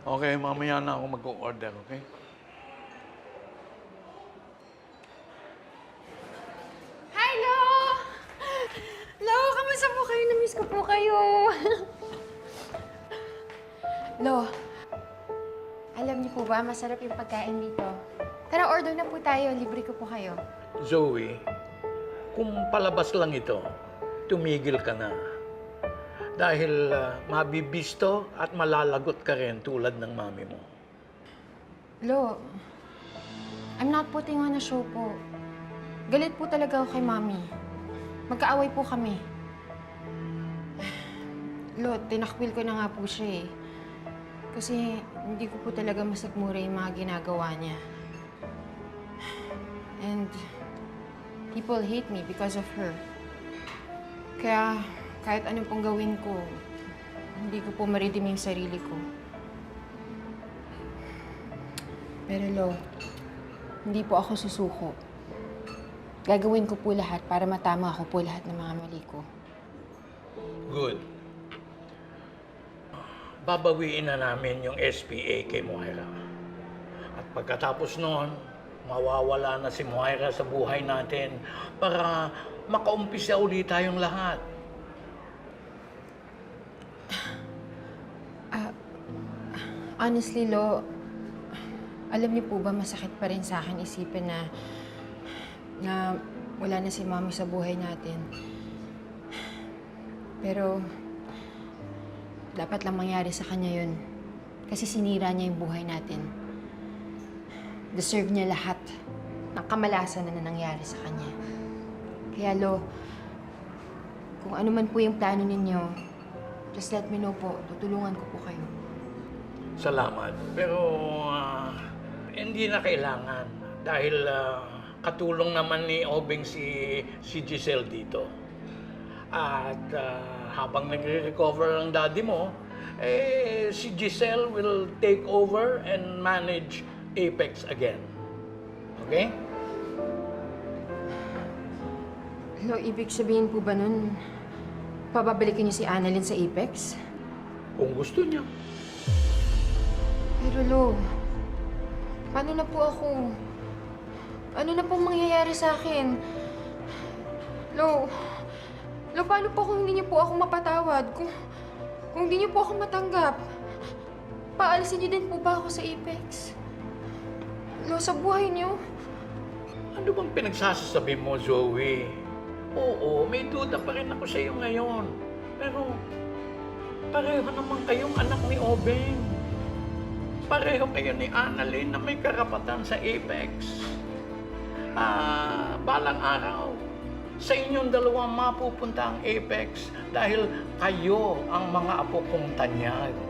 Okay, mamaya na ako mag-order, okay? Hi, Lo! Lo, kamusta po kayo? Namiss ko po kayo. Lo, alam niyo po ba, masarap yung pagkain dito. Tara, order na po tayo. Libre ko po kayo. Zoe, kung palabas lang ito, tumigil ka na. Dahil ah, mabibisto at malalagot ka rin tulad ng mami mo. Lo, I'm not putting on a show po. Galit po talaga ako kay Mami. Magkaaway po kami. Lo, tinakwil ko na nga po siya eh. Kasi hindi ko po talaga masagmura yung mga ginagawa niya. And people hate me because of her. Kaya kahit anong pong gawin ko, hindi ko po maridim yung sarili ko. Pero Lo, hindi po ako susuko. Gagawin ko po lahat para matama ko po lahat ng mga mali ko. Good. Babawiin na namin yung SPA kay Moira. At pagkatapos noon, mawawala na si Moira sa buhay natin para makaumpisa ulit tayong lahat. Honestly, Lo, alam niyo po ba masakit pa rin sa akin isipin na na wala na si Mami sa buhay natin. Pero dapat lang mangyari sa kanya yun. Kasi sinira niya yung buhay natin. Deserve niya lahat ng kamalasan na nangyari sa kanya. Kaya, Lo, kung ano man po yung plano ninyo, just let me know po. Tutulungan ko po kayo. Salamat. Pero ah, hindi na kailangan dahil ah, katulong naman ni Obeng si, si Giselle dito. At ah, habang nagre-recover ang daddy mo, eh, si Giselle will take over and manage Apex again. Okay? Lo, ibig sabihin po ba nun, pababalikin niyo si Annalyn sa Apex? Kung gusto niya. Pero Lo, paano na po ako? Ano na pong mangyayari sa akin? Lo, Lo, paano po kung hindi niyo po ako mapatawad? Kung, kung hindi niyo po ako matanggap? Paalisin niyo din po ba ako sa Apex? Lo, sa buhay niyo? Ano bang pinagsasasabi mo, Zoe? Oo, may duda pa rin ako sa iyo ngayon. Pero, pareho naman kayong anak ni Obeng. Pareho kayo ni Annalyn na may karapatan sa Apex. Ah, balang araw, sa inyong dalawa mapupunta ang Apex dahil kayo ang mga apo kong tanyag.